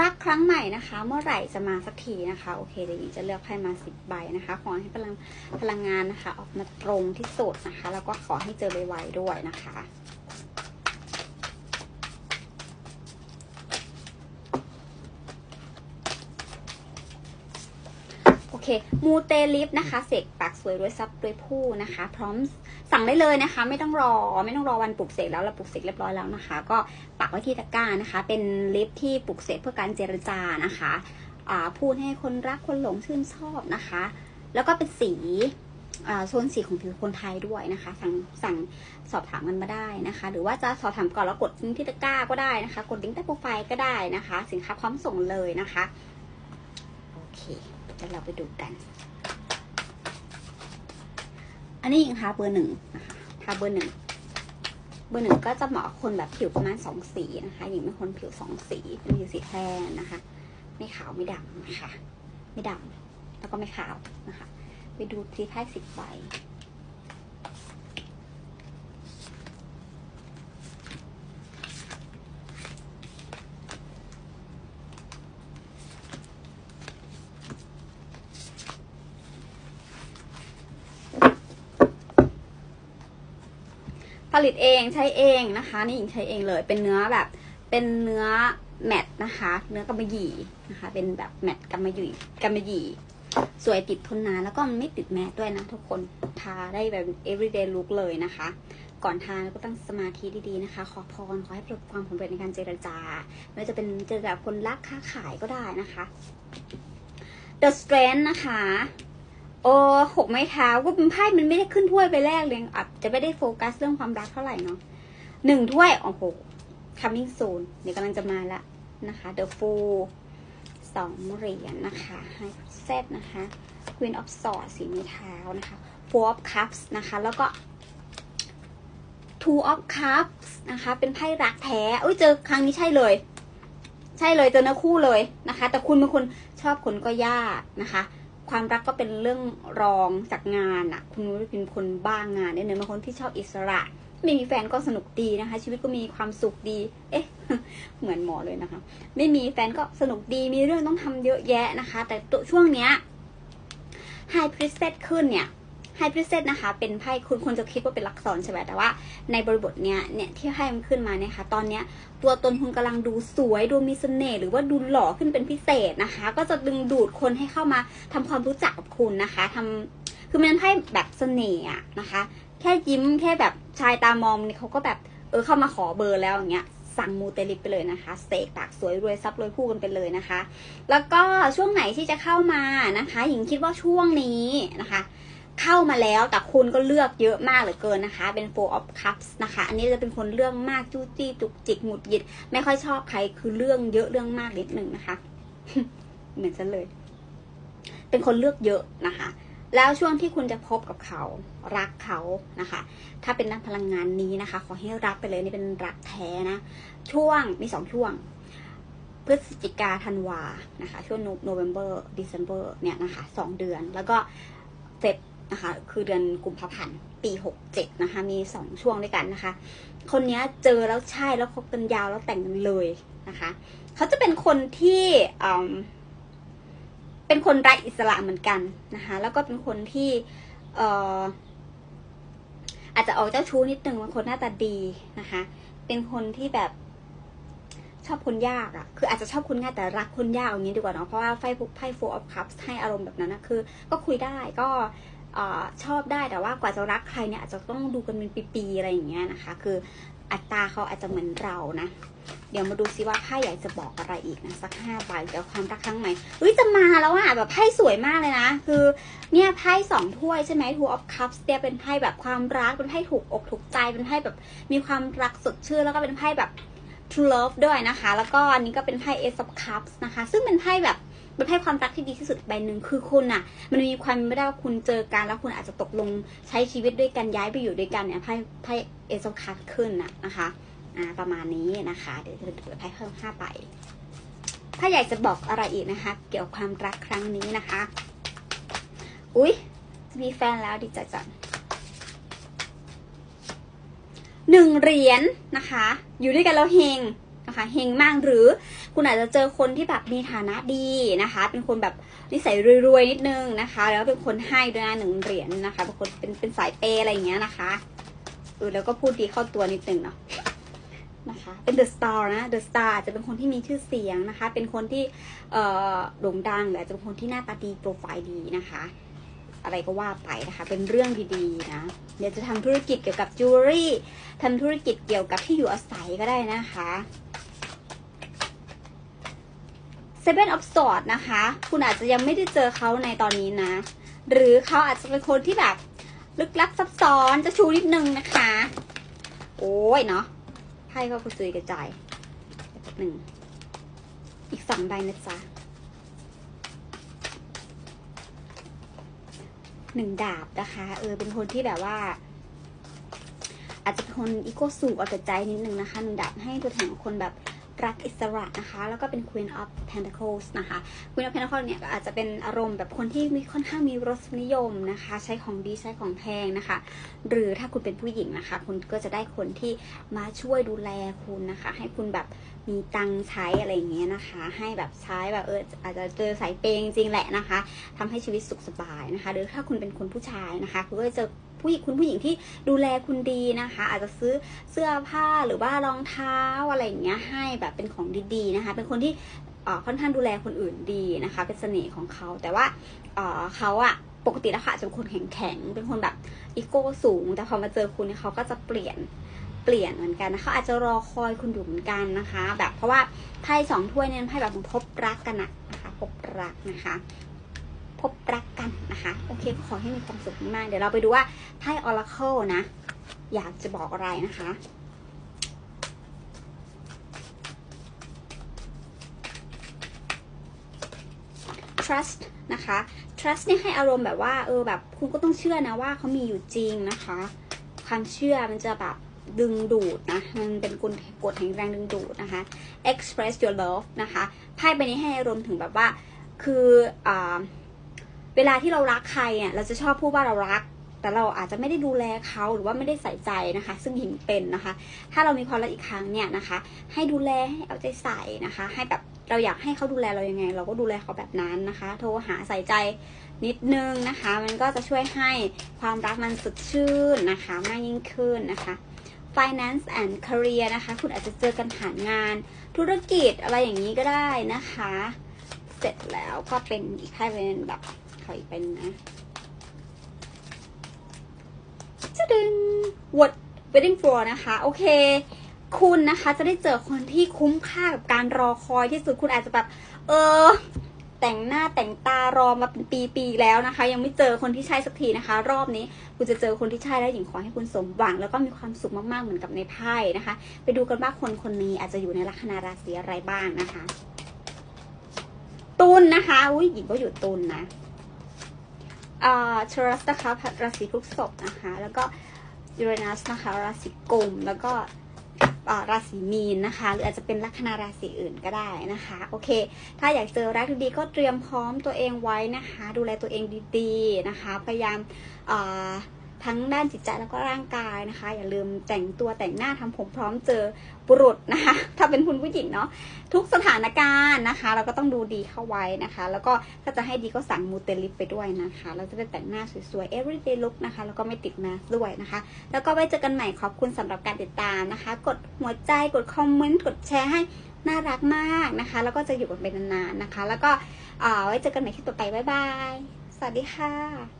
รักครั้งใหม่นะคะ เมื่อไหร่จะมาสักทีนะคะ โอเคเดี๋ยวหญิงจะเลือกไพ่มาสิบใบนะคะ ขอให้พลังพลังงานนะคะ ออกมาตรงที่สุดนะคะ แล้วก็ขอให้เจอไวๆด้วยนะคะโอเคมูเตลิฟนะคะ เสกปากสวยด้วยซับด้วยผู้นะคะ พร้อมสั่งได้เลยนะคะ ไม่ต้องรอ ไม่ต้องรอวันปลุกเสกแล้วเราปลุกเสกเรียบร้อยแล้วนะคะ ก็ ปักไว้ที่ตะกร้านะคะ เป็นลิฟที่ปลุกเสกเพื่อการเจรจานะคะพูดให้คนรักคนหลงชื่นชอบนะคะ แล้วก็เป็นสีโซนสีของผิวคนไทยด้วยนะคะ สั่งสั่งสอบถามกันมาได้นะคะ หรือว่าจะสอบถามก่อนแล้วกดลิงก์ที่ตะกร้าก็ได้นะคะ กดลิงก์ใต้โปรไฟล์ก็ได้นะคะ สินค้าพร้อมส่งเลยนะคะโอเคเดี๋ยวเราไปดูกัน อันนี้ยิงทาเบอร์หนึ่งนะคะทาเบอร์หนึ่ง เบอร์หนึ่งก็จะเหมาะคนแบบผิวประมาณสองสีนะคะหญิงเป็นคนผิวสองสีเป็นผิวสีแทนนะคะ ไม่ขาวไม่ดำนะคะ ไม่ดำแล้วก็ไม่ขาวนะคะ ไปดูทีไพ่สิบใบ ผลิตเองใช้เองนะคะ นี่หญิงใช้เองเลย เป็นเนื้อแบบ เป็นเนื้อแมตนะคะ เนื้อกำมะหยี่นะคะ เป็นแบบแมตกำมะหยี่กำมะหยี่สวยติดทนนานแล้วก็มันไม่ติดแมสด้วยนะทุกคนทาได้แบบ everyday look เลยนะคะ ก่อนทาก็ต้องสมาธิดีๆนะคะ ขอพรขอให้ประสบความสำเร็จในการเจรจาไม่ว่าจะเป็นเจรจาคนรักค้าขายก็ได้นะคะ The Strength นะคะ โอ้หกไม้เท้าก็เป็นไพ่มันไม่ได้ขึ้นถ้วยไปแรกเลยอาจจะไม่ได้โฟกัสเรื่องความรักเท่าไหร่เนาะหนึ่งถ้วยโอ้โห coming soon เดี๋ยวกำลังจะมาละนะคะ The Fool สองเหรียญนะคะ High Priestess นะคะ Queen of Swords สีไม้เท้านะคะ Four of Cups นะคะ แล้วก็ Two of Cups นะคะ เป็นไพ่รักแท้เอ้ยเจอครั้งนี้ใช่เลย ใช่เลยเจอเนื้อคู่เลยนะคะ แต่คุณเป็นคนชอบคนก็ยากนะคะ ความรักก็เป็นเรื่องรองจากงานอะคุณเป็นคนบ้างงานเนี่ยเป็นคนที่ชอบอิสระ ไม่มีแฟนก็สนุกดีนะคะ ชีวิตก็มีความสุขดี เอ๊ะ เหมือนหมอเลยนะคะ ไม่มีแฟนก็สนุกดีมีเรื่องต้องทำเยอะแยะนะคะ แต่ตัวช่วงเนี้ยไฮพริสเซตขึ้นเนี่ย High Priestess นะคะเป็นไพ่คุณคนจะคิดว่าเป็นลักษรใช่ไหมแต่ว่า ในบริบทเนี้ยเนี่ยที่ให้มันขึ้นมาเนี่ยค่ะ ตอนเนี้ยตัวตนคุณกำลังดูสวยดูมีเสน่ห์หรือว่าดูหล่อขึ้นเป็นพิเศษนะคะ ก็จะดึงดูดคนให้เข้ามาทำความรู้จักกับคุณนะคะทำคือมันเป็นไพ่แบบเสน่ห์นะคะ แค่ยิ้มแค่แบบชายตามองนี่เขาก็แบบเออเข้ามาขอเบอร์แล้วอย่างเงี้ยสั่งมูเตลิปไปเลยนะคะเสกปากสวยรวยซับรวยคู่กันไปเลยนะคะ แล้วก็ช่วงไหนที่จะเข้ามานะคะ หญิงคิดว่าช่วงนี้นะคะ เข้ามาแล้วแต่คุณก็เลือกเยอะมากเหลือเกินนะคะ เป็น four of cups นะคะ อันนี้จะเป็นคนเรื่องมากจู้จี้จุกจิกหงุดหงิด ไม่ค่อยชอบใครคือเรื่องเยอะเรื่องมากนิดหนึ่งนะคะ เหมือนฉันเลย เป็นคนเลือกเยอะนะคะ แล้วช่วงที่คุณจะพบกับเขารักเขานะคะ ถ้าเป็นนักพลังงานนี้นะคะ ขอให้รับไปเลยนี่เป็นรักแท้นะ ช่วงมีสองช่วงพฤศจิกาธันวานะคะ ช่วงโนเวม ber เดซ ember เนี่ยนะคะสองเดือนแล้วก็เฟบ นะคะ คือเดือนกุมภาพันธ์ปีหกเจ็ดนะคะ มีสองช่วงด้วยกันนะคะ คนนี้เจอแล้วใช่แล้วคบกันยาวแล้วแต่งกันเลยนะคะ เขาจะเป็นคนที่เป็นคนรักอิสระเหมือนกันนะคะ แล้วก็เป็นคนที่เอาจจะออกเจ้าชู้นิดนึงเป็นคนหน้าตาดีนะคะ เป็นคนที่แบบชอบคนยากอะ่ะคืออาจจะชอบคนง่ายแต่รักคนยากอย่างนี้ดีกว่าเนาะ เพราะว่าไพ่ไพ่ four of cups ให้อารมณ์แบบนั้นนะคือ ก็คุยได้ก็ ออชอบได้แต่ว่ากว่าจะรักใครเนี่ยอาจจะต้องดูกันเป็นปีๆอะไรอย่างเงี้ยนะคะ คืออัตราเขาอาจจะเหมือนเรานะ เดี๋ยวมาดูซิว่าไพ่ใหญ่จะบอกอะไรอีกนะสักห้าใบเดี๋ยวความรักครั้งใหม่เฮ้ยจะมาแล้วอะแบบไพ่สวยมากเลยนะ คือเนี่ยไพ่สองถ้วยใช่ไหม two of cups เนี่ยเป็นไพ่แบบความรักเป็นไพ่ถูกอกถูกใจเป็นไพ่แบบมีความรักสดชื่นแล้วก็เป็นไพ่แบบ true love ด้วยนะคะ แล้วก็อันนี้ก็เป็นไพ่ ace of cups นะคะ ซึ่งเป็นไพ่แบบ เป็นไพ่ความรักที่ดีที่สุดใบหนึ่งคือคุณอะมันมีความไม่ได้ว่าคุณเจอกันแล้วคุณอาจจะตกลงใช้ชีวิตด้วยกันย้ายไปอยู่ด้วยกันเนี่ยไพ่ไพ่ ace of cups ขึ้นน่ะนะคะอ่าประมาณนี้นะคะ เดี๋ยวจะเปิดไพ่เพิ่มห้าใบถ้าอยากจะบอกอะไรอีกนะคะ เกี่ยวกับความรักครั้งนี้นะคะ อุ๊ยจะมีแฟนแล้วดีใจจังหนึ่งเหรียญนะคะ อยู่ด้วยกันแล้วเฮงนะคะเฮงมากหรือ คุณอาจจะเจอคนที่แบบมีฐานะดีนะคะ เป็นคนแบบนิสัยรวยๆนิดนึงนะคะ แล้วเป็นคนให้ด้วยนะหนึ่งเหรียญนะคะเป็นคนเป็นเป็นสายเปอะไรอย่างเงี้ยนะคะเออแล้วก็พูดดีเข้าตัวนิดนึงเนาะนะคะเป็นเดอะสตาร์นะเดอะสตาร์จะเป็นคนที่มีชื่อเสียงนะคะ เป็นคนที่เอ่อโด่งดังหรืออาจจะเป็นคนที่หน้าตาดีโปรไฟล์ดีนะคะ อะไรก็ว่าไปนะคะ เป็นเรื่องดีๆนะเดี๋ยวจะทำธุรกิจเกี่ยวกับจิวเวลรี่ทำธุรกิจเกี่ยวกับที่อยู่อาศัยก็ได้นะคะ Seven of Swords นะคะ คุณอาจจะยังไม่ได้เจอเขาในตอนนี้นะ หรือเขาอาจจะเป็นคนที่แบบลึกลับซับซ้อนจะชูนิดนึงนะคะ โอ้ยเนาะไพ่ก็กระจุยกระจายหนึ่ง อีกสองใบนะจ๊ะหนึ่งดาบนะคะ เออ เป็นคนที่แบบว่า อาจจะเป็นคนอีโก้สูงเอาแต่ใจนิดนึงนะคะหนึ่งดาบให้ตัวแทนของคนแบบ รักอิสระนะคะ แล้วก็เป็น Queen of Pentacles นะคะ Queen of Pentacles เนี่ยอาจจะเป็นอารมณ์แบบคนที่มีค่อนข้างมีรสนิยมนะคะ ใช้ของดีใช้ของแพงนะคะ หรือถ้าคุณเป็นผู้หญิงนะคะ คุณก็จะได้คนที่มาช่วยดูแลคุณนะคะ ให้คุณแบบมีตังใช้อะไรอย่างเงี้ยนะคะ ให้แบบใช้แบบเอออาจจะเจอสายเปย์จริงแหละนะคะทำให้ชีวิตสุขสบายนะคะ หรือถ้าคุณเป็นคนผู้ชายนะคะ คุณก็จะ ผู้หญิงคุณผู้หญิงที่ดูแลคุณดีนะคะ อาจจะซื้อเสื้อผ้าหรือว่ารองเท้าอะไรอย่างเงี้ยให้แบบเป็นของดีๆนะคะ เป็นคนที่ค่อนข้างดูแลคนอื่นดีนะคะ เป็นเสน่ห์ของเขา แต่ว่าเขาอะปกติแล้วค่ะอาจะเป็นคนแข็งๆ เป็นคนแบบอีโก้สูง แต่พอมาเจอคุณเนี่ยเขาก็จะเปลี่ยนเปลี่ยนเหมือนกันนะเขาอาจจะรอคอยคุณอยู่เหมือนกันนะคะ แบบเพราะว่าไพ่สองถ้วยเนี่ยไพ่แบบพบรักกันอะนะคะพบรักนะคะ พบรักกันนะคะโอเคขอให้มีความสุขมากเดี๋ยวเราไปดูว่าไพ่ออร์เคิลนะ อยากจะบอกอะไรนะคะ trust นะคะ trust เนี่ยให้อารมณ์แบบว่าเออแบบคุณก็ต้องเชื่อนะว่าเขามีอยู่จริงนะคะ ความเชื่อมันจะแบบดึงดูดนะ มันเป็นกลกฎแห่งแรงดึงดูดนะคะ express your love นะคะ ไพ่ใบนี้ให้อารมณ์ถึงแบบว่า คืออ่า เวลาที่เรารักใครเนี่ยเราจะชอบพูดว่าเรารัก แต่เราอาจจะไม่ได้ดูแลเขาหรือว่าไม่ได้ใส่ใจนะคะ ซึ่งหญิงเป็นนะคะ ถ้าเรามีความรักอีกครั้งเนี่ยนะคะ ให้ดูแลให้เอาใจใส่นะคะ ให้แบบเราอยากให้เขาดูแลเรายังไง เราก็ดูแลเขาแบบนั้นนะคะ โทรหาใส่ใจนิดนึงนะคะ มันก็จะช่วยให้ความรักมันสดชื่นนะคะมากยิ่งขึ้นนะคะ finance and career นะคะ คุณอาจจะเจอกันผ่านงาน ธุรกิจอะไรอย่างนี้ก็ได้นะคะ เสร็จแล้วก็เป็นอีกไพ่เป็นแบบ ขออีกเป็นนะจะดึง what wedding for นะคะ โอเค คุณนะคะจะได้เจอคนที่คุ้มค่ากับการรอคอยที่สุดคุณอาจจะแบบ เออ แต่งหน้าแต่งตารอมาเป็นปีๆแล้วนะคะ ยังไม่เจอคนที่ใช่สักทีนะคะ รอบนี้คุณจะเจอคนที่ใช่แล้วหญิงขอให้คุณสมหวัง แล้วก็มีความสุขมากๆเหมือนกับในไพ่นะคะ ไปดูกันว่าคนคนนี้อาจจะอยู่ในลัคนาราศีอะไรบ้างนะคะ ตุลนะคะ อุ้ยหญิงก็อยู่ตุลนะ อ่าชรัสนะคะราศีพฤษภนะคะ แล้วก็ยูเรนัสนะคะราศีกุมแล้วก็อ่าราศีมีนนะคะ หรืออาจจะเป็นลัคนาราศีอื่นก็ได้นะคะ โอเค ถ้าอยากเจอรักดีๆก็เตรียมพร้อมตัวเองไว้นะคะ ดูแลตัวเองดีๆนะคะ พยายามอ่า ทั้งด้านจิตใจแล้วก็ร่างกายนะคะ อย่าลืมแต่งตัวแต่งหน้าทำผมพร้อมเจอบุรุษนะคะ ถ้าเป็นคุณผู้หญิงเนาะทุกสถานการณ์นะคะ เราก็ต้องดูดีเข้าไว้นะคะ แล้วก็ถ้าจะให้ดีก็สั่งมูเตลิปไปด้วยนะคะ เราจะได้แต่งหน้าสวยๆ everyday look นะคะ แล้วก็ไม่ติดมาสก์ด้วยนะคะ แล้วก็ไว้เจอกันใหม่ขอบคุณสำหรับการติดตามนะคะ กดหัวใจกดคอมเมนต์กดแชร์ให้น่ารักมากนะคะ แล้วก็จะอยู่กันไปนานๆนะคะ แล้วก็ไว้เจอกันใหม่ที่ต่อไปบ๊ายบายสวัสดีค่ะ